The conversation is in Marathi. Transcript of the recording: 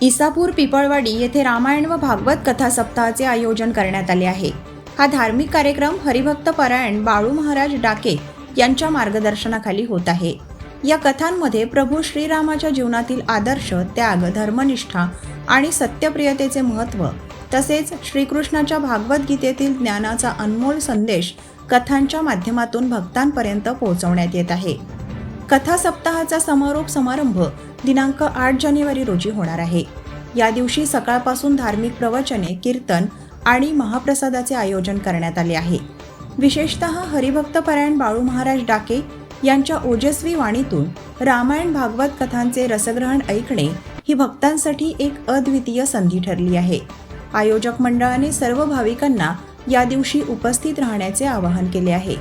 इसापूर पिपळवाडी येथे रामायण व भागवत कथा सप्ताहाचे आयोजन करण्यात आले आहे. हा धार्मिक कार्यक्रम हरिभक्त परायण बाळू महाराज डाके यांच्या मार्गदर्शनाखाली होत आहे. या कथांमध्ये प्रभू श्रीरामाच्या जीवनातील आदर्श त्याग धर्मनिष्ठा आणि सत्यप्रियतेचे महत्त्व तसेच श्रीकृष्णाच्या भागवद्गीतेतील ज्ञानाचा अनमोल संदेश कथांच्या माध्यमातून भक्तांपर्यंत पोहोचवण्यात येत आहे. कथा सप्ताहाचा समारोप समारंभ दिनांक आठ जानेवारी रोजी होणार आहे. या दिवशी सकाळपासून धार्मिक प्रवचने कीर्तन आणि महाप्रसादाचे आयोजन करण्यात आले आहे. विशेषतः हरिभक्तपरायण बाळू महाराज डाके यांच्या ओजस्वी वाणीतून रामायण भागवत कथांचे रसग्रहण ऐकणे ही भक्तांसाठी एक अद्वितीय संधी ठरली आहे. आयोजक मंडळाने सर्व भाविकांना या दिवशी उपस्थित राहण्याचे आवाहन केले आहे.